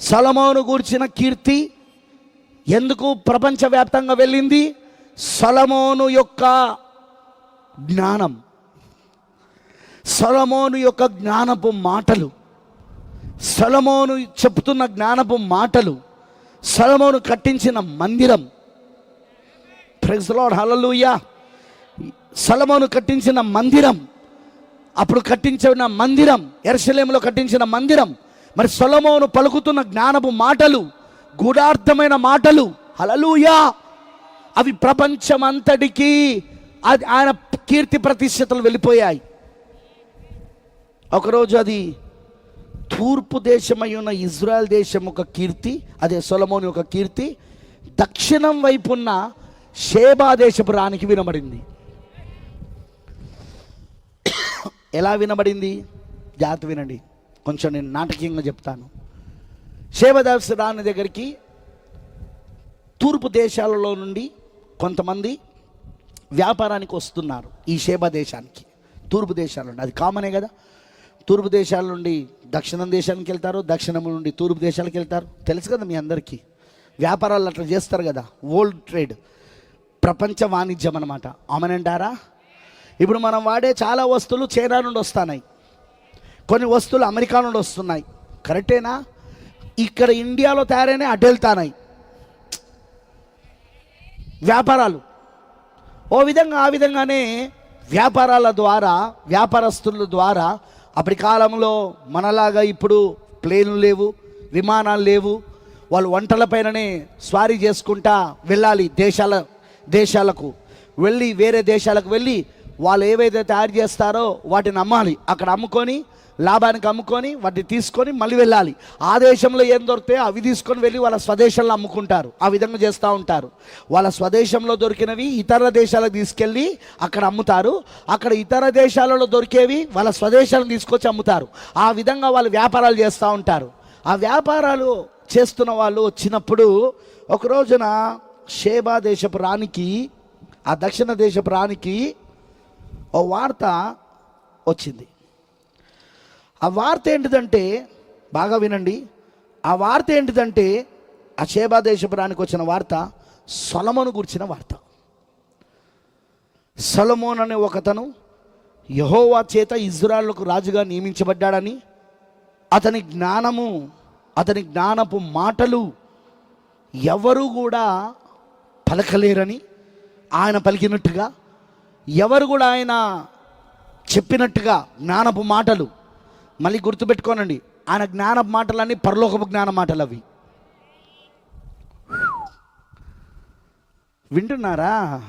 సలమోను గూర్చిన కీర్తి ఎందుకు ప్రపంచవ్యాప్తంగా వెళ్ళింది? సలమోను యొక్క జ్ఞానం. సలమోను యొక్క జ్ఞానపు మాటలు. సలమోను చెప్తున్న జ్ఞానపు మాటలు. సలమోను కట్టించిన మందిరం. ప్రెజ్లాడ్ హలలుయా సలమోను కట్టించిన మందిరం. అప్పుడు కట్టించిన మందిరం ఎర్షలేములో కట్టించిన మందిరం. మరి సొలమోను పలుకుతున్న జ్ఞానపు మాటలు గూఢార్థమైన మాటలు హలలుయా అవి ప్రపంచమంతటికి అది ఆయన కీర్తి ప్రతిష్టతలు వెళ్ళిపోయాయి. ఒకరోజు అది తూర్పు దేశమై ఉన్న ఇజ్రాయెల్ దేశం ఒక కీర్తి అదే సొలమోని ఒక కీర్తి దక్షిణం వైపున్న షేబా దేశపు రానికి వినబడింది. ఎలా వినబడింది? జాతి వినండి. కొంచెం నేను నాటకీయంగా చెప్తాను. శేబదాస్ రాని దగ్గరికి తూర్పు దేశాలలో నుండి కొంతమంది వ్యాపారానికి వస్తున్నారు ఈ షేబా దేశానికి. తూర్పు దేశాల నుండి. అది కామనే కదా. తూర్పు దేశాల నుండి దక్షిణం దేశానికి వెళ్తారు దక్షిణం నుండి తూర్పు దేశాలకు వెళ్తారు. తెలుసు కదా మీ అందరికీ. వ్యాపారాలు అట్లా చేస్తారు కదా. World trade. ప్రపంచ వాణిజ్యం అనమాట అమనంటారా ఇప్పుడు మనం వాడే చాలా వస్తువులు చైనా నుండి వస్తున్నాయి కొన్ని వస్తువులు అమెరికా నుండి వస్తున్నాయి. కరెక్టేనా? ఇక్కడ ఇండియాలో తయారైన అడ్డెళ్తానాయి వెళ్తానాయి వ్యాపారాలు. ఓ విధంగా ఆ విధంగానే వ్యాపారాల ద్వారా వ్యాపారస్తుల ద్వారా అప్పటి కాలంలో మనలాగా ఇప్పుడు ప్లేన్లు లేవు విమానాలు లేవు. వాళ్ళు వంటలపైననే స్వారీ చేసుకుంటా వెళ్ళాలి దేశాల దేశాలకు. వెళ్ళి వేరే దేశాలకు వెళ్ళి వాళ్ళు ఏవైతే తయారు చేస్తారో వాటిని అమ్మాలి అక్కడ అమ్ముకొని లాభానికి అమ్ముకొని వాటిని తీసుకొని మళ్ళీ వెళ్ళాలి. ఆ దేశంలో ఏం దొరికితే అవి తీసుకొని వెళ్ళి వాళ్ళ స్వదేశంలో అమ్ముకుంటారు. ఆ విధంగా చేస్తూ ఉంటారు. వాళ్ళ స్వదేశంలో దొరికినవి ఇతర దేశాలకు తీసుకెళ్ళి అక్కడ అమ్ముతారు. అక్కడ ఇతర దేశాలలో దొరికేవి వాళ్ళ స్వదేశాలను తీసుకొచ్చి అమ్ముతారు. ఆ విధంగా వాళ్ళు వ్యాపారాలు చేస్తూ ఉంటారు. ఆ వ్యాపారాలు చేస్తున్న వాళ్ళు వచ్చినప్పుడు ఒక రోజున షేబా దేశపు రాణికి ఆ దక్షిణ దేశపు రాణికి ఓ వార్త వచ్చింది. ఆ వార్త ఏంటిదంటే బాగా వినండి. ఆ వార్త ఏంటిదంటే ఆ షేబా దేశపురానికి వచ్చిన వార్త సొలమోను గురించిన వార్త. సొలమోన్ అనే ఒకతను యహోవా చేత ఇజ్రాయల్కు రాజుగా నియమించబడ్డాడని అతని జ్ఞానము అతని జ్ఞానపు మాటలు ఎవరు కూడా పలకలేరని ఆయన పలికినట్టుగా ఎవరు కూడా ఆయన చెప్పినట్టుగా జ్ఞానపు మాటలు మళ్ళీ గుర్తుపెట్టుకోనండి ఆయన జ్ఞానపు మాటలన్నీ పరలోకపు జ్ఞాన మాటలు అవి. వింటున్నారా?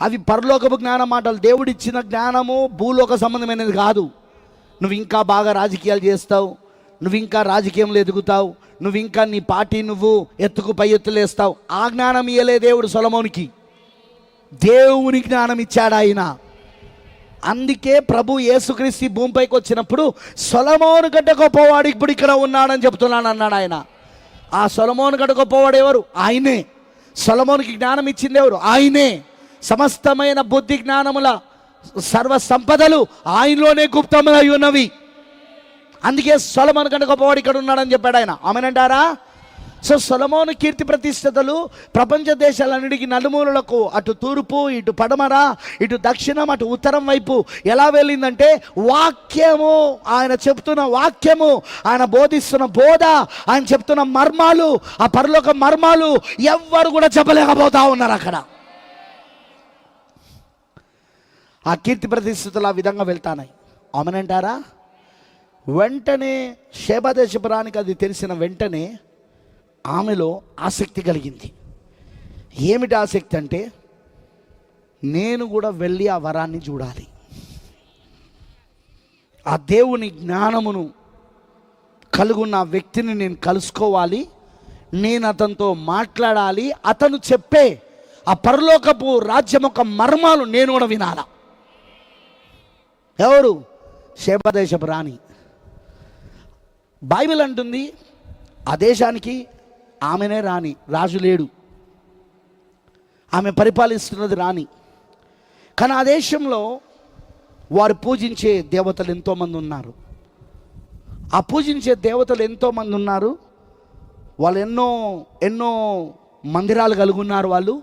అవి పరలోకపు జ్ఞాన మాటలు. దేవుడిచ్చిన జ్ఞానము భూలోక సంబంధమైనది కాదు. నువ్వు ఇంకా బాగా రాజకీయాలు చేస్తావు నువ్వు ఇంకా రాజకీయంలో ఎదుగుతావు నువ్వు ఇంకా నీ పార్టీ నువ్వు ఎత్తుకు పై ఎత్తులేస్తావు ఆ జ్ఞానం ఇయ్యలే దేవుడు సొలమోనికి. దేవుని జ్ఞానం ఇచ్చాడు ఆయన. అందుకే ప్రభు యేసుక్రీస్తు భూమిపైకి వచ్చినప్పుడు సొలమోను గడ్డ గొప్పవాడు ఇప్పుడు ఇక్కడ ఉన్నాడని చెప్తున్నాను అన్నాడు ఆయన. ఆ సొలమోను గడ్డ గొప్పవాడు ఎవరు? ఆయనే. సొలమోనికి జ్ఞానం ఇచ్చింది ఎవరు? ఆయనే. సమస్తమైన బుద్ధి జ్ఞానముల సర్వ సంపదలు ఆయనలోనే గుప్తములై ఉన్నవి. అందుకే సొలమోను గడ్డ గొప్పవాడు ఇక్కడ ఉన్నాడని చెప్పాడు ఆయన. ఆమెనంటారా? సో సొలమోను కీర్తి ప్రతిష్టతలు ప్రపంచ దేశాలన్నిటికీ నలుమూలలకు అటు తూర్పు ఇటు పడమర ఇటు దక్షిణం అటు ఉత్తరం వైపు ఎలా వెళ్ళిందంటే వాక్యము. ఆయన చెప్తున్న వాక్యము ఆయన బోధిస్తున్న బోధ ఆయన చెప్తున్న మర్మాలు ఆ పరలోక మర్మాలు ఎవ్వరు కూడా చెప్పలేకపోతా ఉన్నారు అక్కడ. ఆ కీర్తి ప్రతిష్ఠితులు ఆ విధంగా వెళ్తానాయి. ఆమెనంటారా? వెంటనే శేభదేశపురానికి అది తెలిసిన వెంటనే ఆమెలో ఆసక్తి కలిగింది. ఏమిటి ఆసక్తి అంటే నేను కూడా వెళ్ళి ఆ వరాన్ని చూడాలి. ఆ దేవుని జ్ఞానమును కలుగున్న వ్యక్తిని నేను కలుసుకోవాలి. నేను అతనితో మాట్లాడాలి. అతను చెప్పే ఆ పరలోకపు రాజ్యం యొక్క మర్మాలు నేను కూడా వినాలా? ఎవరు? శేపదేశపు రాణి. బైబిల్ అంటుంది ఆ దేశానికి ఆమెనే రాణి రాజు లేడు. ఆమె పరిపాలిస్తున్నది రాణి. కానీ ఆ దేశంలో వారు పూజించే దేవతలు ఎంతోమంది ఉన్నారు. ఆ పూజించే దేవతలు ఎంతోమంది ఉన్నారు. వాళ్ళు ఎన్నో ఎన్నో మందిరాలు కలిగి ఉన్నారు వాళ్ళు.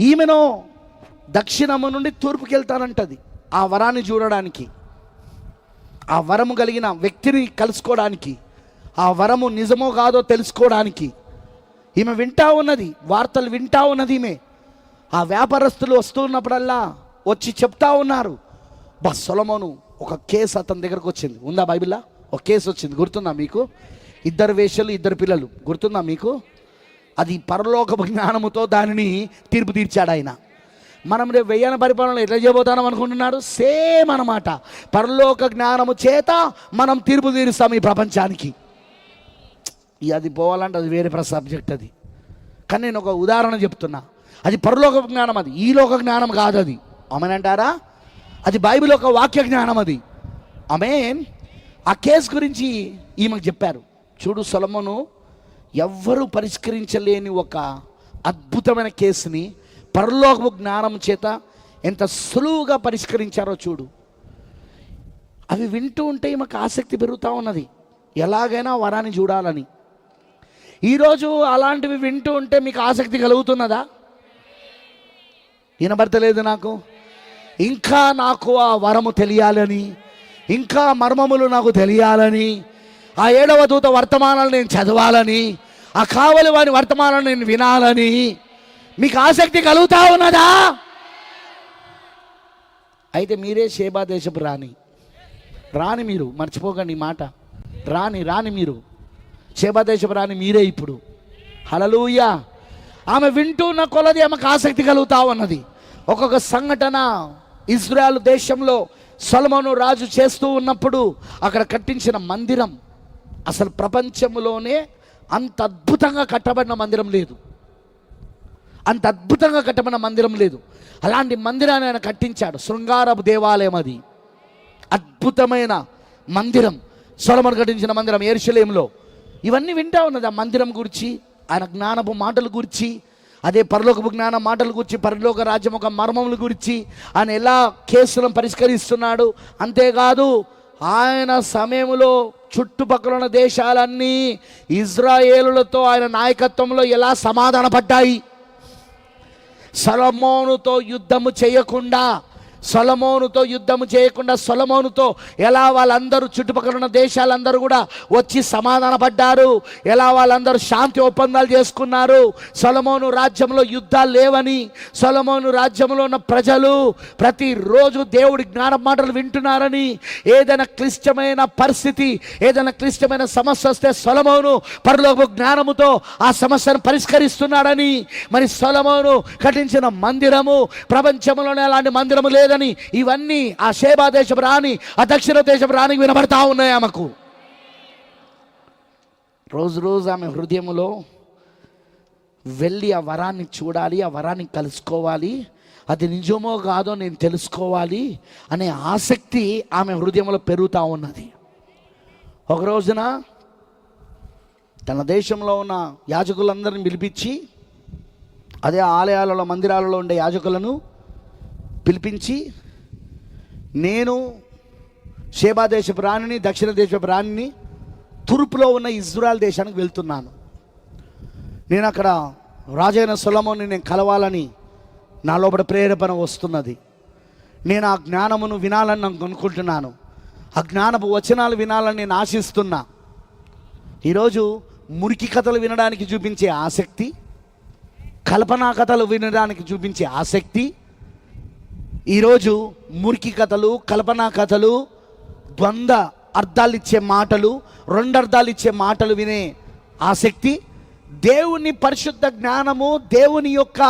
ఈమెనో దక్షిణము నుండి తూర్పుకి వెళ్తానంటది ఆ వరాన్ని చూడడానికి. ఆ వరము కలిగిన వ్యక్తిని కలుసుకోవడానికి. ఆ వరము నిజమో కాదో తెలుసుకోవడానికి. ఈమె వింటా ఉన్నది వార్తలు వింటా ఉన్నది ఈమె. ఆ వ్యాపారస్తులు వస్తున్నప్పుడల్లా వచ్చి చెప్తా ఉన్నారు. బా సొలమోను ఒక కేసు అతని దగ్గరకు వచ్చింది. ఉందా బైబిల్లా? ఒక కేసు వచ్చింది. గుర్తుందా మీకు? ఇద్దరు వేషలు ఇద్దరు పిల్లలు. గుర్తుందా మీకు? అది పరలోక జ్ఞానముతో దానిని తీర్పు తీర్చాడు ఆయన. మనం రేపు వెయ్యన పరిపాలన ఎట్లా చేయబోతాం అనుకుంటున్నాడు సేమ్ అన్నమాట. పరలోక జ్ఞానము చేత మనం తీర్పు తీరుస్తాం ఈ ప్రపంచానికి. అది పోవాలంటే అది వేరే సబ్జెక్ట్ అది. కానీ నేను ఒక ఉదాహరణ చెప్తున్నా. అది పరలోక జ్ఞానం అది. ఈ లోక జ్ఞానం కాదు అది. అమనంటారా అది బైబిల్ ఒక వాక్య జ్ఞానం అది. ఆమె ఆ కేసు గురించి ఈమెకు చెప్పారు. చూడు సొలమును ఎవ్వరూ పరిష్కరించలేని ఒక అద్భుతమైన కేసుని పరలోకపు జ్ఞానం చేత ఎంత సులువుగా పరిష్కరించారో చూడు. అవి వింటూ ఉంటే ఈమెకు ఆసక్తి పెరుగుతూ ఉన్నది. ఎలాగైనా వరాన్ని చూడాలని. ఈరోజు అలాంటివి వింటూ ఉంటే మీకు ఆసక్తి కలుగుతున్నదా? వినబడతలేదు నాకు. ఇంకా నాకు ఆ వరము తెలియాలని ఇంకా మర్మములు నాకు తెలియాలని ఆ ఏడవ దూత వర్తమానాలు నేను చదవాలని ఆ కావలి వారి వర్తమానాలు నేను వినాలని మీకు ఆసక్తి కలుగుతా ఉన్నదా? అయితే మీరే షేబా దేశపు రాణి. రాని మీరు మర్చిపోకండి ఈ మాట. రాని రాని మీరు. షేబా మీరే ఇప్పుడు. హలలుయ ఆమె వింటున్న కొలది ఆమెకు ఆసక్తి కలుగుతా ఉన్నది. ఒక్కొక్క సంఘటన ఇజ్రాయల్ దేశంలో సొలమను రాజు చేస్తూ ఉన్నప్పుడు అక్కడ కట్టించిన మందిరం అసలు ప్రపంచంలోనే అంత అద్భుతంగా కట్టబడిన మందిరం లేదు. అంత అద్భుతంగా కట్టబడిన మందిరం లేదు. అలాంటి మందిరాన్ని ఆయన కట్టించాడు. శృంగారపు దేవాలయం అది. అద్భుతమైన మందిరం. సొలమను కట్టించిన మందిరం ఏర్షలేంలో ఇవన్నీ వింటా ఉన్నది ఆ మందిరం గురించి ఆయన జ్ఞానపు మాటల గురించి అదే పరలోకపు జ్ఞాన మాటల గురించి పరలోక రాజ్యం ఒక మర్మముల గురించి ఆయన ఎలా కేసులను పరిష్కరిస్తున్నాడు. అంతేకాదు ఆయన సమయంలో చుట్టుపక్కల ఉన్న దేశాలన్నీ ఇజ్రాయేలులతో ఆయన నాయకత్వంలో ఎలా సమాధానపడ్డాయి. సలమోనుతో యుద్ధము చేయకుండా సొలమోనుతో యుద్ధము చేయకుండా సొలమోనుతో ఎలా వాళ్ళందరూ చుట్టుపక్కల ఉన్న దేశాలందరూ కూడా వచ్చి సమాధానపడ్డారు? ఎలా వాళ్ళందరూ శాంతి ఒప్పందాలు చేసుకున్నారు? సొలమోను రాజ్యంలో యుద్ధాలు లేవని సొలమోను రాజ్యంలో ఉన్న ప్రజలు ప్రతిరోజు దేవుడి జ్ఞాన మాటలు వింటున్నారని ఏదైనా క్లిష్టమైన పరిస్థితి ఏదైనా క్లిష్టమైన సమస్య వస్తే సొలమోను పరలోక జ్ఞానముతో ఆ సమస్యను పరిష్కరిస్తున్నాడని మరి సొలమోను కట్టించిన మందిరము ప్రపంచంలోనే అలాంటి మందిరము లేదు. లేదని ఇవన్నీ ఆ షేబా దేశపు రాణి ఆ దక్షిణ దేశపు రాణికి వినబడతా ఉన్నాయి ఆమెకు. రోజు రోజు ఆమె హృదయములో వెళ్ళి ఆ వరాన్ని చూడాలి ఆ వరాన్ని కలుసుకోవాలి అది నిజమో కాదో నేను తెలుసుకోవాలి అనే ఆసక్తి ఆమె హృదయంలో పెరుగుతూ ఉన్నది. ఒక రోజున తన దేశంలో ఉన్న యాజకులందరిని పిలిపించి అదే ఆలయాలలో మందిరాలలో ఉండే యాజకులను పిలిపించి నేను షేబా దేశపు రాణిని దక్షిణ దేశపు రాణిని తూర్పులో ఉన్న ఇజ్రాయల్ దేశానికి వెళ్తున్నాను. నేను అక్కడ రాజైన సులమోని నేను కలవాలని నా లోపల ప్రేరేపణ వస్తున్నది. నేను ఆ జ్ఞానమును వినాలని నాకు అనుకుంటున్నాను. ఆ జ్ఞానపు వచనాలు వినాలని నేను ఆశిస్తున్నా. ఈరోజు మురికి కథలు వినడానికి చూపించే ఆసక్తి కల్పనా కథలు వినడానికి చూపించే ఆసక్తి ఈరోజు మురికి కథలు కల్పనా కథలు ద్వంద్వ అర్థాలు ఇచ్చే మాటలు రెండు అర్థాలు ఇచ్చే మాటలు వినే ఆసక్తి. దేవుని పరిశుద్ధ జ్ఞానము దేవుని యొక్క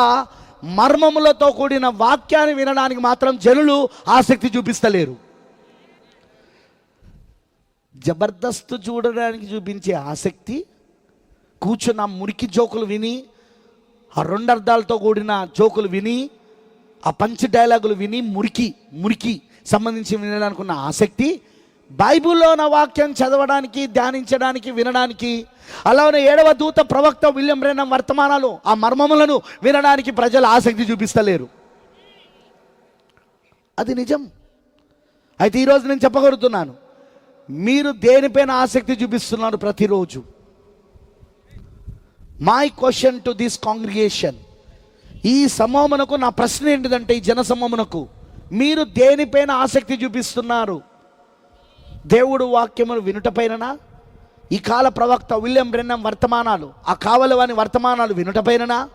మర్మములతో కూడిన వాక్యాన్ని వినడానికి మాత్రం జనులు ఆసక్తి చూపిస్తలేరు. జబర్దస్త్ చూడడానికి చూపించే ఆసక్తి కూర్చున్న మురికి జోకులు విని ఆ రెండు అర్థాలతో కూడిన జోకులు విని ఆ పంచ్ డైలాగులు విని మురికి మురికి సంబంధించి వినడానికి ఉన్న ఆసక్తి బైబిల్లో ఉన్న వాక్యం చదవడానికి ధ్యానించడానికి వినడానికి అలానే ఏడవ దూత ప్రవక్త విలియం బ్రెనం వర్తమానాలు ఆ మర్మములను వినడానికి ప్రజలు ఆసక్తి చూపిస్తలేరు. అది నిజం. అయితే ఈరోజు నేను చెప్పగలుగుతున్నాను. మీరు దేనిపైన ఆసక్తి చూపిస్తున్నారు ప్రతిరోజు? My question to this congregation ఈ సమూహమునకు నా ప్రశ్న ఏంటిదంటే ఈ జన సమూహమునకు మీరు దేనిపైన ఆసక్తి చూపిస్తున్నారు? దేవుడు వాక్యమును వినుటపైననా? ఈ కాల ప్రవక్త విలియం బ్రెన్నం వర్తమానాలు ఆ కావలవాని వర్తమానాలు వినుటపైననా?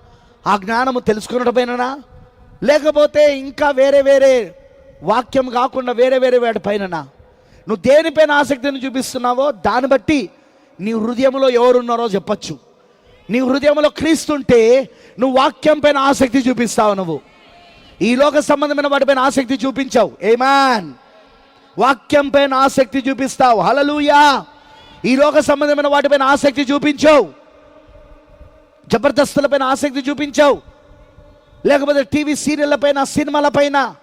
ఆ జ్ఞానము తెలుసుకున్నటపైననా లేకపోతే ఇంకా వేరే వేరే వాక్యం కాకుండా వేరే వేరే వాటిపైననా నువ్వు దేనిపైన ఆసక్తిని చూపిస్తున్నావో దాన్ని బట్టి నీ హృదయంలో ఎవరున్నారో చెప్పచ్చు. నీ హృదయంలో క్రీస్తుంటే నువ్వు వాక్యం పైన ఆసక్తి చూపిస్తావు నువ్వు. ఈ లోక సంబంధమైన వాటిపైన ఆసక్తి చూపించావు. ఏమాన్ వాక్యం పైన ఆసక్తి చూపిస్తావు. హలలుయా ఈ లోక సంబంధమైన వాటిపైన ఆసక్తి చూపించావు. జబర్దస్తులపైన ఆసక్తి చూపించావు. లేకపోతే టీవీ సీరియళ్ళ పైన సినిమాల పైన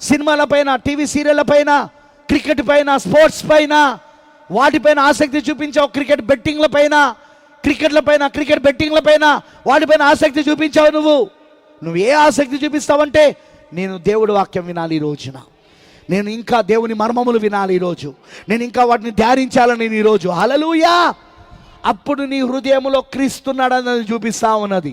సినిమాల పైన టీవీ సీరియళ్ళ పైన క్రికెట్ పైన స్పోర్ట్స్ పైన వాటిపైన ఆసక్తి చూపించావు. క్రికెట్ బెట్టింగ్ల పైన క్రికెట్ల పైన క్రికెట్ బెట్టింగ్ల పైన వాటిపైన ఆసక్తి చూపించావు నువ్వు. నువ్వు ఏ ఆసక్తి చూపిస్తావంటే నేను దేవుడి వాక్యం వినాలి ఈ రోజున. నేను ఇంకా దేవుని మర్మములు వినాలి ఈరోజు నేను ఇంకా వాటిని ధ్యానించాలని నేను ఈరోజు హలలుయా అప్పుడు నీ హృదయంలో క్రీస్తున్నాడన్నది చూపిస్తా ఉన్నది.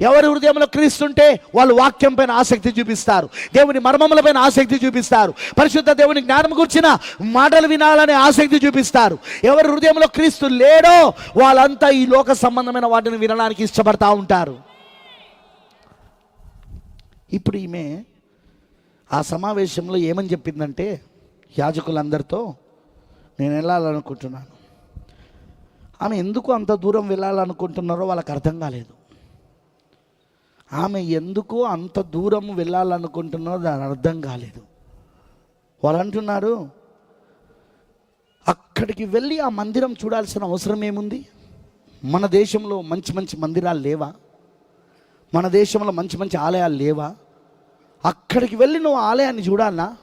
ఎవరి హృదయంలో క్రీస్తుంటే వాళ్ళు వాక్యం పైన ఆసక్తి చూపిస్తారు. దేవుని మర్మములపైన ఆసక్తి చూపిస్తారు. పరిశుద్ధ దేవుని జ్ఞానం కూర్చిన మాటలు వినాలనే ఆసక్తి చూపిస్తారు. ఎవరి హృదయంలో క్రీస్తు లేడో వాళ్ళంతా ఈ లోక సంబంధమైన వాటిని వినడానికి ఇష్టపడతా ఉంటారు. ఇప్పుడు ఈమె ఆ సమావేశంలో ఏమని చెప్పిందంటే యాజకులందరితో నేను వెళ్ళాలనుకుంటున్నాను. ఆమె ఎందుకు అంత దూరం వెళ్ళాలనుకుంటున్నారో వాళ్ళకి అర్థం కాలేదు. ఆమె ఎందుకు అంత దూరం వెళ్ళాలనుకుంటున్నారో దాని అర్థం కాలేదు. వాళ్ళు అంటున్నారు అక్కడికి వెళ్ళి ఆ మందిరం చూడాల్సిన అవసరం ఏముంది? మన దేశంలో మంచి మంచి మందిరాలు లేవా? మన దేశంలో మంచి మంచి ఆలయాలు లేవా? అక్కడికి వెళ్ళి నువ్వు ఆలయాన్ని చూడాలనా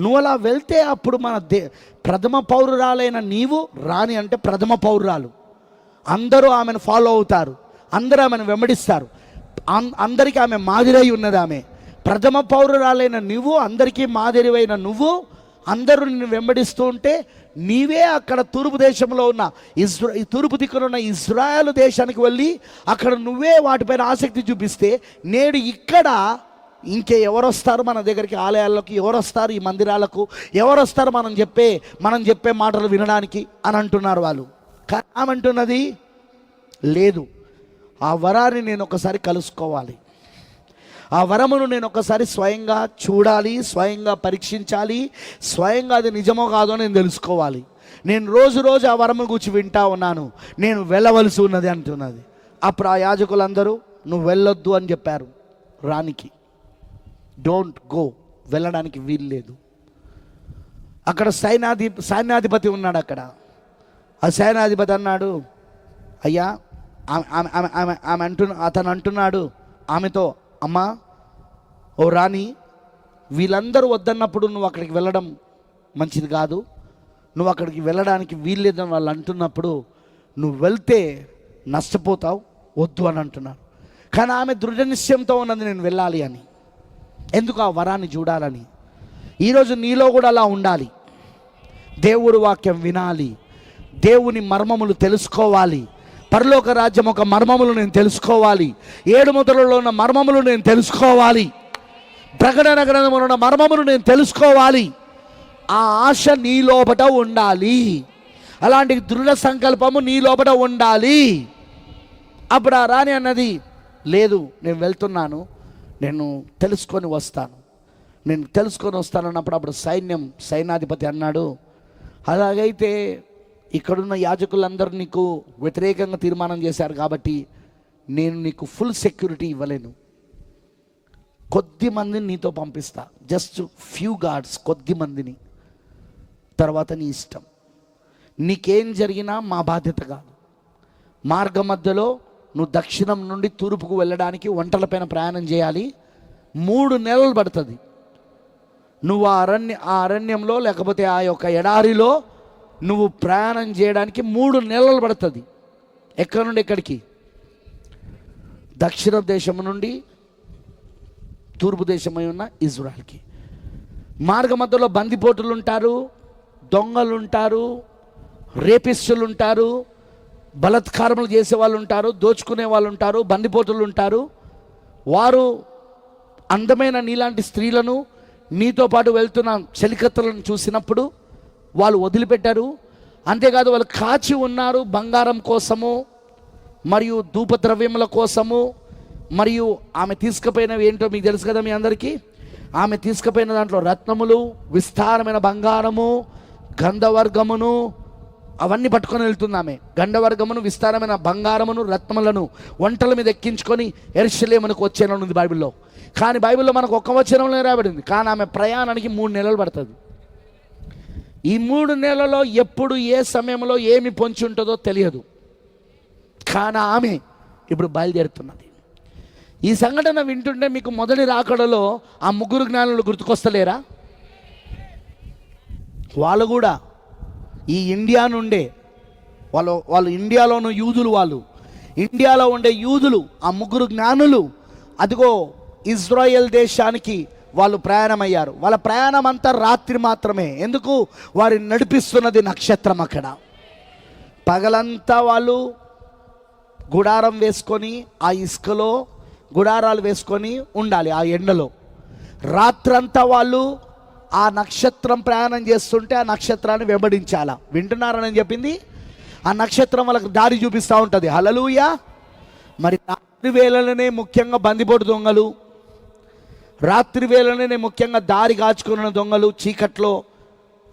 నువ్వు అలా వెళ్తే అప్పుడు మన దే ప్రథమ పౌరురాలైన నీవు రాని అంటే ప్రథమ పౌరురాలు. అందరూ ఆమెను ఫాలో అవుతారు. అందరూ ఆమెను వెంబడిస్తారు. అందరికీ ఆమె మాదిరై ఉన్నది ఆమె. ప్రథమ పౌరురాలైన నువ్వు అందరికీ మాదిరివైన నువ్వు అందరూ నిన్ను వెంబడిస్తూ ఉంటే నీవే అక్కడ తూర్పు దేశంలో ఉన్న ఇజ్రా ఈ తూర్పు దిక్కున ఉన్న ఇజ్రాయల్ దేశానికి వెళ్ళి అక్కడ నువ్వే వాటిపైన ఆసక్తి చూపిస్తే నేడు ఇక్కడ ఇంకే ఎవరు వస్తారు మన దగ్గరికి? ఆలయాల్లోకి ఎవరు వస్తారు ఈ మందిరాలకు ఎవరు వస్తారు మనం చెప్పే మనం చెప్పే మాటలు వినడానికి అని అంటున్నారు వాళ్ళు. కానీ ఆమె అంటున్నది లేదు. ఆ వరాన్ని నేను ఒకసారి కలుసుకోవాలి. ఆ వరమును నేను ఒకసారి స్వయంగా చూడాలి స్వయంగా పరీక్షించాలి స్వయంగా అది నిజమో కాదో నేను తెలుసుకోవాలి. నేను రోజు రోజు ఆ వరము గురించి వింటా ఉన్నాను. నేను వెళ్ళవలసి ఉన్నది అంటున్నది. అప్పుడు ఆ యాజకులందరూ నువ్వు వెళ్ళొద్దు అని చెప్పారు రానికి డోంట్ గో వెళ్ళడానికి వీలు లేదు. అక్కడ సైనాధి సైన్యాధిపతి ఉన్నాడు అక్కడ. ఆ సైన్యాధిపతి అన్నాడు అయ్యా ఆమె ఆమె ఆమె ఆమె అంటున్న అతను అంటున్నాడు ఆమెతో అమ్మా ఓ రాణి వీళ్ళందరూ వద్దన్నప్పుడు నువ్వు అక్కడికి వెళ్ళడం మంచిది కాదు. నువ్వు అక్కడికి వెళ్ళడానికి వీల్లేదని వాళ్ళు అంటున్నప్పుడు నువ్వు వెళ్తే నష్టపోతావు వద్దు అని అంటున్నారు. కానీ ఆమె దృఢ నిశ్చయంతో ఉన్నది నేను వెళ్ళాలి అని. ఎందుకు ఆ వరాన్ని చూడాలని? ఈరోజు నీలో కూడా అలా ఉండాలి. దేవుడు వాక్యం వినాలి. దేవుని మర్మములు తెలుసుకోవాలి. పరలోక రాజ్యం ఒక మర్మములు నేను తెలుసుకోవాలి. ఏడు ముద్రలలో ఉన్న మర్మములు నేను తెలుసుకోవాలి. ప్రకటన గ్రంథములో ఉన్న మర్మములు నేను తెలుసుకోవాలి. ఆ ఆశ నీ లోపట ఉండాలి. అలాంటి దృఢ సంకల్పము నీ లోపట ఉండాలి. అప్పుడు ఆ రాణి అన్నది లేదు నేను వెళ్తున్నాను. నేను తెలుసుకొని వస్తాను. నేను తెలుసుకొని వస్తాను అన్నప్పుడు అప్పుడు సైన్యం సైన్యాధిపతి అన్నాడు. అలాగైతే ఇక్కడున్న యాజకులందరూ నీకు వ్యతిరేకంగా తీర్మానం చేశారు కాబట్టి నేను నీకు ఫుల్ సెక్యూరిటీ ఇవ్వలేను. కొద్ది మందిని నీతో పంపిస్తా. జస్ట్ ఫ్యూ గార్డ్స్ కొద్ది మందిని. తర్వాత నీ ఇష్టం. నీకేం జరిగినా మా బాధ్యత కాదు. మార్గ మధ్యలో నువ్వు దక్షిణం నుండి తూర్పుకు వెళ్ళడానికి వంటలపైన ప్రయాణం చేయాలి. మూడు నెలలు పడుతుంది. నువ్వు ఆ అరణ్య ఆ అరణ్యంలో లేకపోతే ఆ యొక్క ఎడారిలో నువ్వు ప్రయాణం చేయడానికి మూడు నెలలు పడుతుంది. ఎక్కడి నుండి ఎక్కడికి? దక్షిణ దేశం నుండి తూర్పు దేశమై ఉన్న ఇజ్రాయల్కి. మార్గ మధ్యలో బందిపోటులు ఉంటారు దొంగలు ఉంటారు రేపిస్టులు ఉంటారు బలత్కారములు చేసే వాళ్ళు ఉంటారు దోచుకునే వాళ్ళు ఉంటారు బందిపోటులు ఉంటారు వారు అందమైన నీలాంటి స్త్రీలను నీతో పాటు వెళ్తున్న చలికత్తలను చూసినప్పుడు వాళ్ళు వదిలిపెట్టారు. అంతేకాదు వాళ్ళు కాచి ఉన్నారు బంగారం కోసము మరియు ధూపద్రవ్యముల కోసము మరియు ఆమె తీసుకుపోయినవి ఏంటో మీకు తెలుసు కదా మీ అందరికీ? ఆమె తీసుకుపోయిన దాంట్లో రత్నములు విస్తారమైన బంగారము గంధవర్గమును అవన్నీ పట్టుకొని వెళ్తుంది ఆమె. గంధవర్గమును విస్తారమైన బంగారమును రత్నములను వంటల మీద ఎక్కించుకొని ఎరుషలేమునకు వచ్చేనని ఉంది బైబిల్లో. కానీ బైబిల్లో మనకు ఒక్క వచనంలో రాబడింది కానీ ఆమె ప్రయాణానికి మూడు నెలలు పడుతుంది. ఈ మూడు నెలలో ఎప్పుడు ఏ సమయంలో ఏమి పొంచి ఉంటుందో తెలియదు. కానీ ఆమె ఇప్పుడు బయలుదేరుతున్నది. ఈ సంఘటన వింటుంటే మీకు మొదటి రాకడలో ఆ ముగ్గురు జ్ఞానులు గుర్తుకొస్తలేరా? వాళ్ళు కూడా ఈ ఇండియా నుండే వాళ్ళు వాళ్ళు ఇండియాలోను యూదులు వాళ్ళు ఇండియాలో ఉండే యూదులు ఆ ముగ్గురు జ్ఞానులు అదిగో ఇజ్రాయెల్ దేశానికి వాళ్ళు ప్రయాణమయ్యారు. వాళ్ళ ప్రయాణం అంతా రాత్రి మాత్రమే. ఎందుకు? వారిని నడిపిస్తున్నది నక్షత్రం అక్కడ. పగలంతా వాళ్ళు గుడారం వేసుకొని ఆ ఇసుకలో గుడారాలు వేసుకొని ఉండాలి ఆ ఎండలో. రాత్రంతా వాళ్ళు ఆ నక్షత్రం ప్రయాణం చేస్తుంటే ఆ నక్షత్రాన్ని వెంబడించాలా. వింటున్నారని చెప్పింది? ఆ నక్షత్రం వాళ్ళకి దారి చూపిస్తూ ఉంటుంది. హలలుయ మరి రాత్రి వేళలనే ముఖ్యంగా బందిపోటు దొంగలు రాత్రి వేళలనే ముఖ్యంగా దారి కాచుకున్న దొంగలు చీకట్లో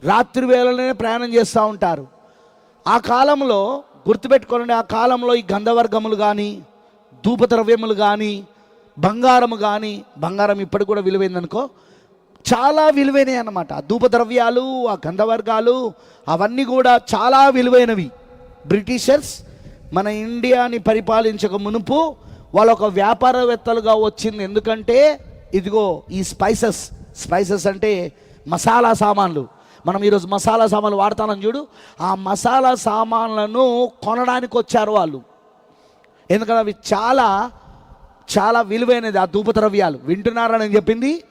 రాత్రి వేళనే ప్రయాణం చేస్తూ ఉంటారు. ఆ కాలంలో గుర్తుపెట్టుకోండి ఆ కాలంలో ఈ గంధవర్గములు కానీ ధూపద్రవ్యములు కానీ బంగారము కానీ బంగారం ఇప్పటికి కూడా విలువైందనుకో చాలా విలువైనవి అన్నమాట. ఆ ధూపద్రవ్యాలు ఆ గంధవర్గాలు అవన్నీ కూడా చాలా విలువైనవి. బ్రిటిషర్స్ మన ఇండియాని పరిపాలించక మునుపు వాళ్ళొక వ్యాపారవేత్తలుగా వచ్చింది. ఎందుకంటే ఇదిగో ఈ స్పైసెస్ స్పైసెస్ అంటే మసాలా సామాన్లు. మనం ఈరోజు మసాలా సామాన్లు వాడతానని చూడు. ఆ మసాలా సామాన్లను కొనడానికి వచ్చారు వాళ్ళు. ఎందుకంటే అవి చాలా చాలా విలువైనది ఆ ధూపద్రవ్యాలు. వింటున్నారని చెప్పింది?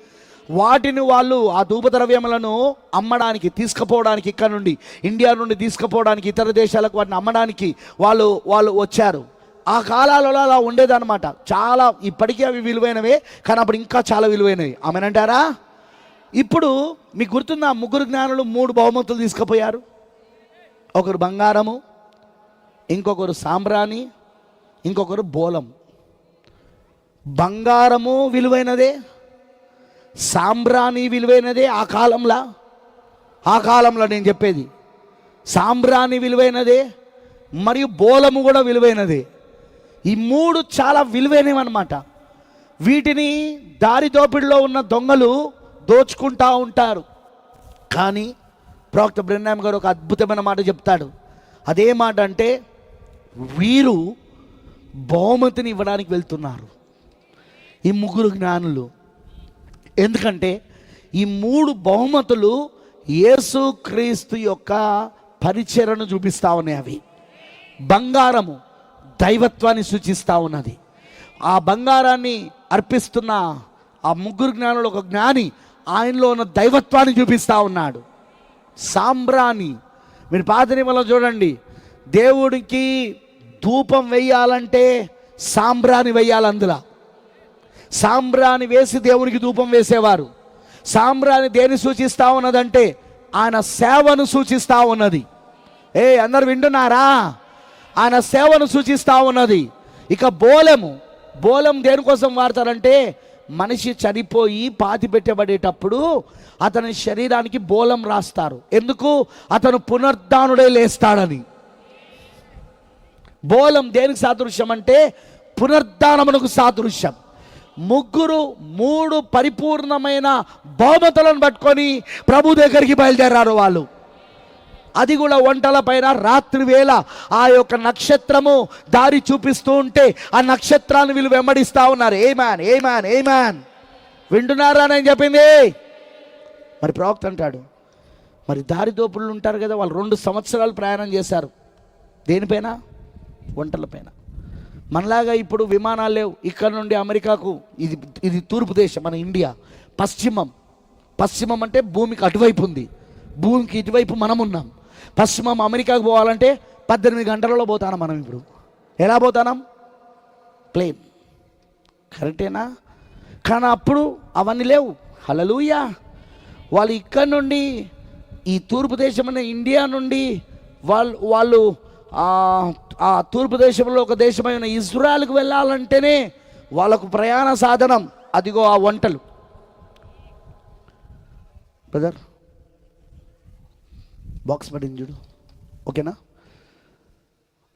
వాటిని వాళ్ళు ఆ ధూపద్రవ్యములను అమ్మడానికి తీసుకుపోవడానికి ఇక్కడ నుండి ఇండియా నుండి తీసుకుపోవడానికి ఇతర దేశాలకు వాటిని అమ్మడానికి వాళ్ళు వాళ్ళు వచ్చారు. ఆ కాలాలలో అలా ఉండేదన్నమాట. చాలా ఇప్పటికీ అవి విలువైనవే కానీ అప్పుడు ఇంకా చాలా విలువైనవి. ఆమెనంటారా? ఇప్పుడు మీకు గుర్తుందా? ముగ్గురు జ్ఞానులు మూడు బహుమతులు తీసుకుపోయారు. ఒకరు బంగారము ఇంకొకరు సాంబ్రాణి ఇంకొకరు బోలం. బంగారము విలువైనదే సాంబ్రాణి విలువైనదే ఆ కాలంలో? ఆ కాలంలో నేను చెప్పేది సాంబ్రాణి విలువైనదే మరియు బోలము కూడా విలువైనదే. ఈ మూడు చాలా విలువైనవన్నమాట. వీటిని దారి దోపిడిలో ఉన్న దొంగలు దోచుకుంటా ఉంటారు. కానీ ప్రాక్టర్ బ్రహ్నాం గారు ఒక అద్భుతమైన మాట చెప్తాడు. అదే మాట అంటే వీరు బహుమతిని ఇవ్వడానికి వెళ్తున్నారు. ఈ ముగ్గురు జ్ఞానులు. ఎందుకంటే ఈ మూడు బహుమతులు యేసుక్రీస్తు యొక్క పరిచయను చూపిస్తా ఉన్నాయి అవి. బంగారము దైవత్వాన్ని సూచిస్తూ ఉన్నది. ఆ బంగారాన్ని అర్పిస్తున్న ఆ ముగ్గురు జ్ఞానులు ఒక జ్ఞాని ఆయనలో ఉన్న దైవత్వాన్ని చూపిస్తూ ఉన్నాడు. సాంబ్రాణి. మీరు పాత చూడండి. దేవుడికి ధూపం వేయాలంటే సాంబ్రాణి వేయాలి అందులో. సాంబ్రాణి వేసి దేవునికి ధూపం వేసేవారు. సాంబ్రాణి దేని సూచిస్తూ ఉన్నదంటే ఆయన సేవను సూచిస్తూ ఉన్నది. ఏ అందరు వింటున్నారా? ఆయన సేవను సూచిస్తూ ఉన్నది. ఇక బోలెము బోలం దేనికోసం వాడతారంటే మనిషి చనిపోయి పాతి పెట్టబడేటప్పుడు అతని శరీరానికి బోలం రాస్తారు. ఎందుకు? అతను పునర్ధానుడే లేస్తాడని. బోలం దేనికి సాదృశ్యం అంటే పునర్ధానమునకు సాదృశ్యం. ముగ్గురు మూడు పరిపూర్ణమైన బహుమతులను పట్టుకొని ప్రభు దగ్గరికి బయలుదేరారు వాళ్ళు. అది కూడా వంటల పైన రాత్రి వేళ ఆ యొక్క నక్షత్రము దారి చూపిస్తూ ఉంటే ఆ నక్షత్రాన్ని వీళ్ళు వెంబడిస్తూ ఉన్నారు. A man a man a man వింటున్నారా అని చెప్పింది? మరి ప్రవక్త అంటాడు మరి దారి దోపుళ్ళు ఉంటారు కదా వాళ్ళు రెండు సంవత్సరాలు ప్రయాణం చేశారు. దేనిపైన వంటలపైన మనలాగా ఇప్పుడు విమానాలు లేవు. ఇక్కడ నుండి అమెరికాకు ఇది ఇది తూర్పు దేశం మన ఇండియా. పశ్చిమం. పశ్చిమం అంటే భూమికి అటువైపు ఉంది. భూమికి ఇటువైపు మనం ఉన్నాం పశ్చిమం అమెరికాకు పోవాలంటే పద్దెనిమిది గంటలలో పోతాను మనం ఇప్పుడు. ఎలా పోతానం? ప్లేన్ కరెక్టేనా? కానీ అప్పుడు అవన్నీ లేవు. హలలుయా వాళ్ళు ఇక్కడ నుండి ఈ తూర్పు దేశమైన ఇండియా నుండి వాళ్ళు వాళ్ళు ఆ, ఆ తూర్పు దేశంలో ఒక దేశమైన ఇజ్రాయల్కి వెళ్ళాలంటేనే వాళ్ళకు ప్రయాణ సాధనం అదిగో ఆ వంటలు. బ్రదర్ బాక్స్ పడింది చూడు. ఓకేనా?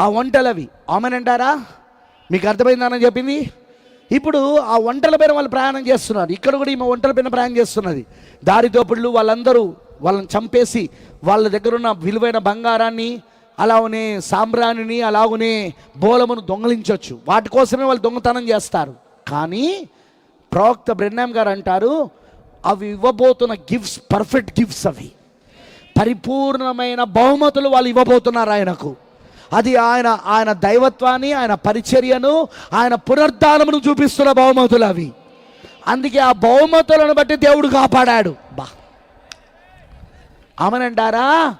ఆ వంటలు అవి ఆమెనంటారా మీకు అర్థమైందని చెప్పింది? ఇప్పుడు ఆ వంటల పైన వాళ్ళు ప్రయాణం చేస్తున్నారు. ఇక్కడ కూడా ఈమె వంటల పైన ప్రయాణం చేస్తున్నది. దారి వాళ్ళందరూ వాళ్ళని చంపేసి వాళ్ళ దగ్గర ఉన్న విలువైన బంగారాన్ని అలాగనే సాంబ్రాణిని అలాగనే బోలమును దొంగలించవచ్చు వాటి కోసమే వాళ్ళు దొంగతనం చేస్తారు. కానీ ప్రవక్త బ్రెన్నాం గారు అంటారు అవి ఇవ్వబోతున్న గిఫ్ట్స్ పర్ఫెక్ట్ గిఫ్ట్స్ అవి. పరిపూర్ణమైన బహుమతులు వాళ్ళు ఇవ్వబోతున్నారు ఆయనకు. అది ఆయన ఆయన దైవత్వాన్ని ఆయన పరిచర్యను ఆయన పునరుద్ధానమును చూపిస్తున్న బహుమతులు అవి. అందుకే ఆ బహుమతులను బట్టి దేవుడు కాపాడాడు. బా. అమనంటారా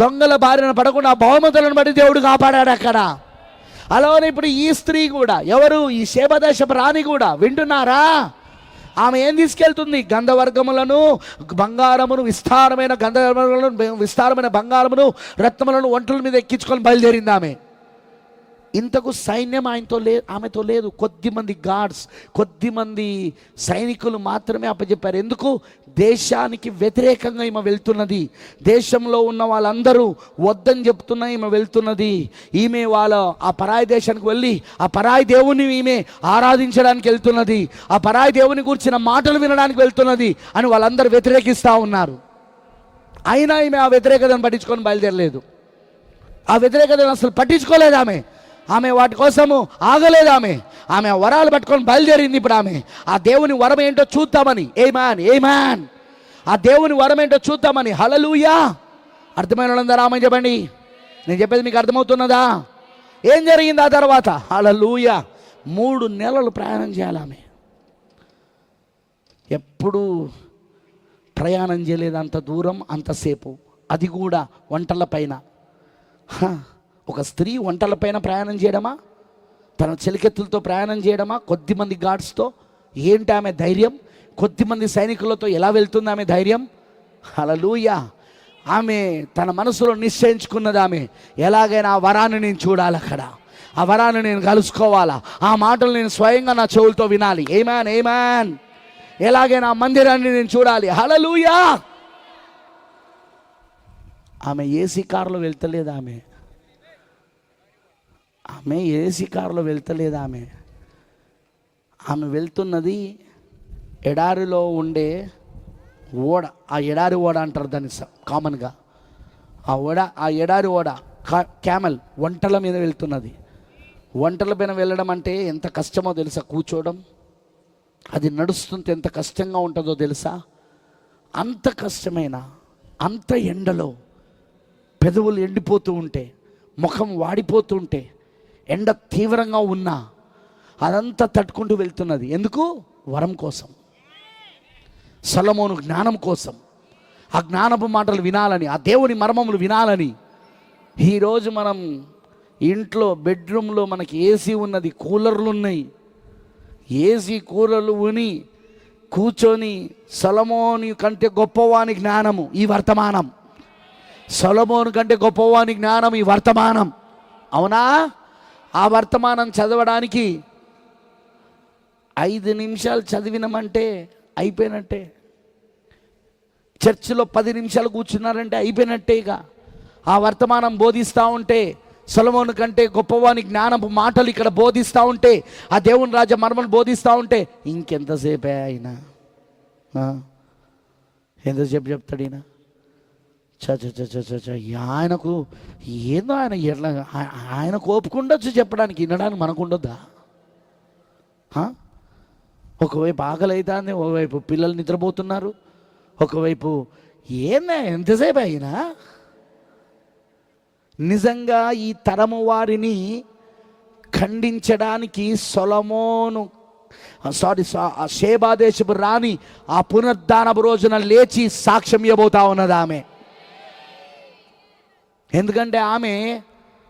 దొంగల బారిన పడకుండా ఆ బహుమతులను బట్టి దేవుడు కాపాడాడు అక్కడ. అలానే ఇప్పుడు ఈ స్త్రీ కూడా ఎవరు? ఈ శేభదేశపు రాణి కూడా వింటున్నారా? ఆమె ఏం తీసుకెళ్తుంది? గంధవర్గములను బంగారమును విస్తారమైన గంధవర్గములను విస్తారమైన బంగారమును రత్నములను ఒంటల మీద ఎక్కించుకొని బయలుదేరింది ఆమె. ఇంతకు సైన్యం ఆయనతో లే ఆమెతో లేదు. కొద్దిమంది గాడ్స్ గార్డ్స్ సైనికులు మాత్రమే అప్పచెప్పారు. ఎందుకు? దేశానికి వ్యతిరేకంగా ఈమె వెళ్తున్నది. దేశంలో ఉన్న వాళ్ళందరూ వద్దని చెప్తున్నా ఈమె వెళ్తున్నది. ఈమె వాళ్ళ ఆ పరాయి దేశానికి వెళ్ళి ఆ పరాయి దేవుని ఈమె ఆరాధించడానికి వెళ్తున్నది. ఆ పరాయి దేవుని కూర్చిన మాటలు వినడానికి వెళ్తున్నది అని వాళ్ళందరూ వ్యతిరేకిస్తూ ఉన్నారు. అయినా ఈమె ఆ వ్యతిరేకతను పట్టించుకొని బయలుదేరలేదు. ఆ వ్యతిరేకతను అసలు పట్టించుకోలేదు ఆమె. ఆమె వాటి కోసము ఆగలేదు ఆమె. ఆమె వరాలు పట్టుకొని బయలుదేరింది ఇప్పుడు ఆమె. ఆ దేవుని వరం ఏంటో చూద్దామని. ఏ మ్యాన్ ఏ మ్యాన్ ఆ దేవుని వరం ఏంటో చూద్దామని. హలలుయా అర్థమైన వాళ్ళందరూ ఆమె చెప్పండి. నేను చెప్పేది మీకు అర్థమవుతున్నదా? ఏం జరిగింది ఆ తర్వాత? హలలుయా మూడు నెలలు ప్రయాణం చేయాలి ఆమె. ఎప్పుడూ ప్రయాణం చేయలేదు అంత దూరం అంతసేపు అది కూడా వంటల పైన. హ, ఒక స్త్రీ వంటలపైన ప్రయాణం చేయడమా? తన చెలికెత్తులతో ప్రయాణం చేయడమా? కొద్దిమంది గాడ్స్తో ఏంటి ఆమె ధైర్యం? కొద్దిమంది సైనికులతో ఎలా వెళ్తుంది ఆమె ధైర్యం? హలలుయా ఆమె తన మనసులో నిశ్చయించుకున్నది ఆమె. ఎలాగైనా ఆ వరాన్ని నేను చూడాలి అక్కడ. ఆ వరాన్ని నేను కలుసుకోవాలా? ఆ మాటలు నేను స్వయంగా నా చెవులతో వినాలి. ఏమాన్ ఏమాన్ ఎలాగైనా ఆ మందిరాన్ని నేను చూడాలి. హలలుయా ఆమె ఏసీ కారులో వెళ్తలేదు ఆమె. ఆమె ఏసీ కారులో వెళ్తలేదు ఆమె. ఆమె వెళ్తున్నది ఎడారిలో ఉండే ఓడ ఆ ఎడారి ఓడ అంటారు దాన్ని కామన్గా. ఆ ఓడ ఆ ఎడారి ఓడ క్యామెల్ వంటల మీద వెళ్తున్నది. వంటల పైన వెళ్ళడం అంటే ఎంత కష్టమో తెలుసా కూర్చోవడం? అది నడుస్తుంటే ఎంత కష్టంగా ఉంటుందో తెలుసా? అంత కష్టమైన అంత ఎండలో పెదవులు ఎండిపోతూ ఉంటే ముఖం వాడిపోతూ ఉంటే ఎండ తీవ్రంగా ఉన్నా అదంతా తట్టుకుంటూ వెళ్తున్నది. ఎందుకు? వరం కోసం. సొలమోను జ్ఞానం కోసం. ఆ జ్ఞానపు మాటలు వినాలని ఆ దేవుని మర్మములు వినాలని. ఈరోజు మనం ఇంట్లో బెడ్రూమ్లో మనకి ఏసీ ఉన్నది కూలర్లు ఉన్నాయి. ఏసీ కూలర్లు ఉని కూర్చొని సొలమోని కంటే గొప్పవాని జ్ఞానము ఈ వర్తమానం. సొలమోను కంటే గొప్పవాని జ్ఞానం ఈ వర్తమానం. అవునా? ఆ వర్తమానం చదవడానికి ఐదు నిమిషాలు చదివినమంటే అయిపోయినట్టే. చర్చిలో పది నిమిషాలు కూర్చున్నారంటే అయిపోయినట్టే ఇక. ఆ వర్తమానం బోధిస్తూ ఉంటే సొలమోను కంటే గొప్పవాని జ్ఞానపు మాటలు ఇక్కడ బోధిస్తూ ఉంటే ఆ దేవుని రాజ మర్మను బోధిస్తూ ఉంటే ఇంకెంతసేపే ఆయన ఎంతసేపు చెప్తాడు ఈయన? ఆయనకు ఏందో ఆయన ఎట్లా ఆయన కోపుకుండొచ్చు చెప్పడానికి వినడానికి మనకు ఉండొద్దా ఒకవైపు ఆకలి అవుతుంది ఒకవైపు పిల్లలు నిద్రపోతున్నారు ఒకవైపు ఏందా ఎంతసేపు అయినా? నిజంగా ఈ తరము వారిని ఖండించడానికి సొలమోను సారీ షేబాదేశపు రాణి ఆ పునరుద్ధానపు రోజున లేచి సాక్ష్యం ఇవ్వబోతా ఉన్నది ఆమె ఎందుకంటే ఆమె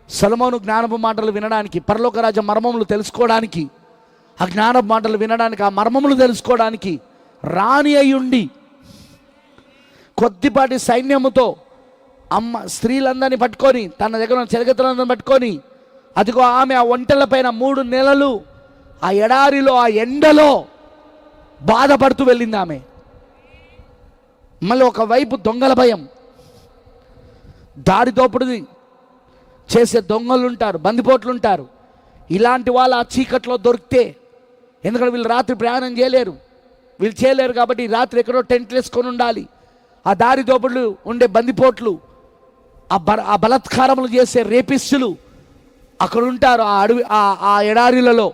సలమోను జ్ఞానపు మాటలు వినడానికి పరలోకరాజ మర్మములు తెలుసుకోవడానికి ఆ జ్ఞానపు మాటలు వినడానికి ఆ మర్మములు తెలుసుకోవడానికి రాణి అయ్యుండి కొద్దిపాటి సైన్యముతో అమ్మ స్త్రీలందరినీ పట్టుకొని తన దగ్గర ఉన్న చెరగతులందరిని పట్టుకొని అదిగో ఆమె ఆ ఒంటెలపైన మూడు నెలలు ఆ ఎడారిలో ఆ ఎండలో బాధపడుతూ వెళ్ళింది ఆమె. మళ్ళీ ఒకవైపు దొంగల భయం. దారి దోపుడుది. చేసే దొంగలు ఉంటారు బందిపోట్లు ఉంటారు ఇలాంటి వాళ్ళు ఆ చీకట్లో దొరికితే ఎందుకంటే వీళ్ళు రాత్రి ప్రయాణం చేయలేరు. వీళ్ళు చేయలేరు కాబట్టి రాత్రి ఎక్కడో టెంట్లు వేసుకొని ఉండాలి. ఆ దారి దోపుడులు ఉండే బందిపోట్లు ఆ బ ఆ బలత్కారములు చేసే రేపిస్టులు అక్కడ ఉంటారు ఆ అడవి ఆ ఆ ఎడారిలలో.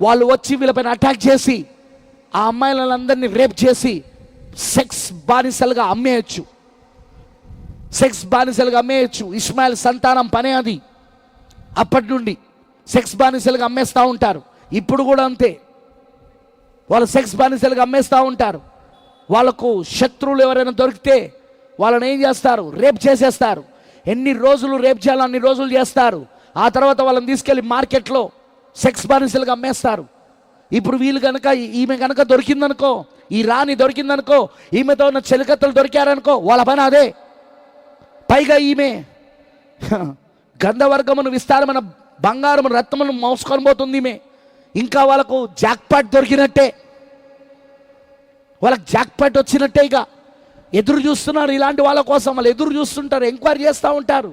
వాళ్ళు వచ్చి వీళ్ళపైన అటాక్ చేసి ఆ అమ్మాయిలందరినీ రేప్ చేసి సెక్స్ బానిసలుగా అమ్మేయచ్చు. సెక్స్ బానిసలుగా అమ్మేయచ్చు. ఇస్మాయిల్ సంతానం పనే అది. అప్పటి నుండి సెక్స్ బానిసలుగా అమ్మేస్తూ ఉంటారు. ఇప్పుడు కూడా అంతే. వాళ్ళు సెక్స్ బానిసలుగా అమ్మేస్తూ ఉంటారు. వాళ్ళకు శత్రువులు ఎవరైనా దొరికితే వాళ్ళని ఏం చేస్తారు? రేప్ చేసేస్తారు. ఎన్ని రోజులు రేప్ చేయాలో అన్ని రోజులు చేస్తారు. ఆ తర్వాత వాళ్ళని తీసుకెళ్ళి మార్కెట్లో సెక్స్ బానిసలుగా అమ్మేస్తారు. ఇప్పుడు వీళ్ళు కనుక ఈమె కనుక దొరికిందనుకో ఈ రాణి దొరికిందనుకో ఈమెతో ఉన్న చెలికత్తలు దొరికారనుకో వాళ్ళ పని అదే. పైగా ఈమె గంధవర్గమును విస్తారమైన బంగారము రత్నమును మోసుకొని పోతుంది ఈమె. ఇంకా వాళ్ళకు జాక్పాట్ దొరికినట్టే. వాళ్ళకి జాక్పాట్ వచ్చినట్టే ఇక. ఎదురు చూస్తున్నారు ఇలాంటి వాళ్ళ కోసం. వాళ్ళు ఎదురు చూస్తుంటారు ఎంక్వైరీ చేస్తూ ఉంటారు.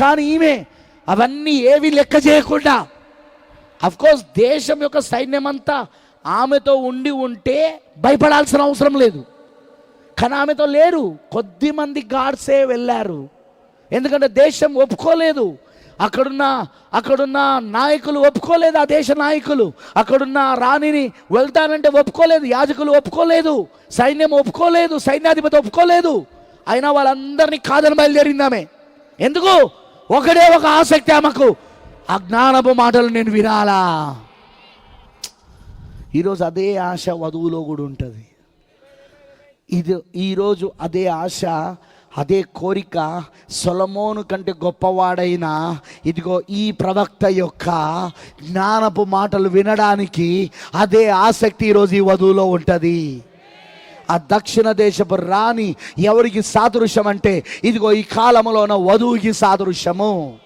కానీ ఈమె అవన్నీ ఏవి లెక్క చేయకుండా కోర్స్ దేశం యొక్క సైన్యమంతా ఆమెతో ఉండి ఉంటే భయపడాల్సిన అవసరం లేదు. కానీ ఆమెతో లేరు. కొద్ది మంది గాడ్సే వెళ్ళారు. ఎందుకంటే దేశం ఒప్పుకోలేదు. అక్కడున్న అక్కడున్న నాయకులు ఒప్పుకోలేదు ఆ దేశ నాయకులు. అక్కడున్న రాణిని వెళ్తానంటే ఒప్పుకోలేదు యాజకులు ఒప్పుకోలేదు సైన్యం ఒప్పుకోలేదు సైన్యాధిపతి ఒప్పుకోలేదు. అయినా వాళ్ళందరినీ కాదని బయలుదేరింది ఆమె ఎందుకు? ఒకడే ఒక ఆసక్తి ఆమెకు. ఆ జ్ఞానపు మాటలు నేను వినాలా? ఈరోజు అదే ఆశ వధువులో కూడా ఉంటుంది. ఇది ఈరోజు అదే ఆశ అదే కోరిక సొలమోను కంటే గొప్పవాడైన ఇదిగో ఈ ప్రవక్త యొక్క జ్ఞానపు మాటలు వినడానికి అదే ఆసక్తి ఈరోజు ఈ వధువులో ఉంటుంది. ఆ దక్షిణ దేశపు రాణి ఎవరికి సాదృశ్యం అంటే ఇదిగో ఈ కాలంలో ఉన్న వధువుకి సాదృశ్యము.